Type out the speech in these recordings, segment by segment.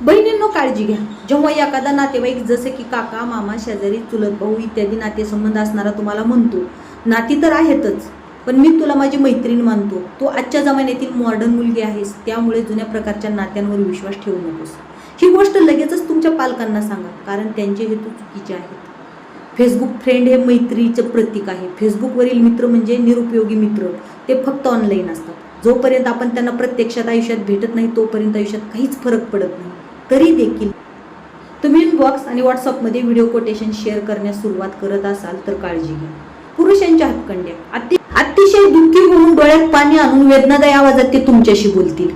बहिणींनो काळजी घ्या. जेव्हा एखादा नातेवाईक जसे की काका मामा शेजारी चुलत भाऊ इत्यादी नातेसंबंध असणारा तुम्हाला म्हणतो नाती तर आहेतच पण मी तुला माझी मैत्रीण मानतो. तू आजच्या जमान्यातील मॉडर्न मुलगी आहेस त्यामुळे जुन्या प्रकारच्या नात्यांवर विश्वास ठेवू नकोस. ही गोष्ट लगेचच तुमच्या पालकांना सांगा कारण त्यांचे हेतू चुकीचे आहेत. फेसबुक फ्रेंड हे मैत्रीचं प्रतीक आहे. फेसबुकवरील मित्र म्हणजे निरुपयोगी मित्र. ते फक्त ऑनलाईन असतात. जोपर्यंत आपण त्यांना प्रत्यक्षात आयुष्यात भेटत नाही तोपर्यंत आयुष्यात काहीच फरक पडत नाही. तरी देखील तुम्ही इनबॉक्स आणि व्हॉट्सअपमध्ये व्हिडिओ कोटेशन शेअर करण्यास सुरुवात करत असाल तर काळजी घ्या. पुरुषांच्या हातकंड्या अति अतिशय दुःखी होऊन डोळ्यात पाणी आणून वेदनादायी आवाजात ते तुमच्याशी बोलतील.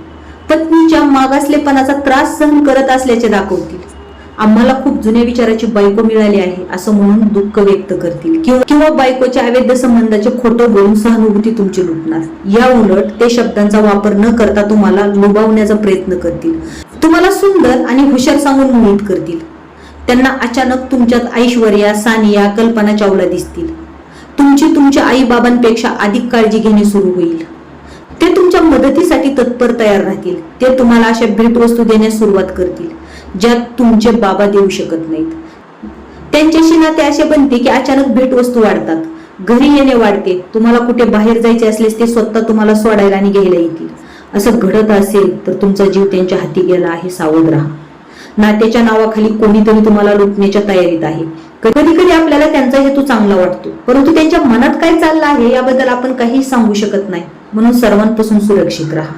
पत्नीच्या मागासलेपणाचा त्रास सहन करत असल्याचे दाखवतील. आम्हाला खूप जुन्या विचाराची बायको मिळाली आहे असं म्हणून दुःख व्यक्त करतील. किंवा किंवा बायकोच्या अवैध संबंधाचे खोटं बोलून सहानुभूती तुमची लुटणार. या उलट ते शब्दांचा वापर न करता तुम्हाला लुबावण्याचा प्रयत्न करतील. तुम्हाला सुंदर आणि हुशार सांगून मोहित करतील. त्यांना अचानक तुमच्यात ऐश्वर्या सानिया कल्पना चावला दिसतील. तुमची तुमच्या आई बाबांपेक्षा अधिक काळजी घेणे सुरू होईल. ते तुमच्या मदतीसाठी तत्पर तयार राहतील. ते तुम्हाला अशा भेटवस्तू देण्यास सुरुवात करतील ज्यात तुमचे बाबा देऊ शकत नाहीत. त्यांच्याशी नाते असे बनते की अचानक भेटवस्तू वाढतात. घरी येणे वाढते. तुम्हाला कुठे बाहेर जायचे असल्यास ते स्वतः तुम्हाला सोडायला आणि घ्यायला येतील. असं घडत असेल तर तुमचा जीव त्यांच्या हाती गेला आहे सावध राहा. नात्याच्या नावाखाली कोणीतरी तुम्हाला लुटण्याच्या तयारीत आहे. कधी कधी आपल्याला त्यांचा हेतू चांगला वाटतो परंतु त्यांच्या मनात काय चाललं आहे याबद्दल आपण काही सांगू शकत नाही. म्हणून सर्वांपासून सुरक्षित राहा.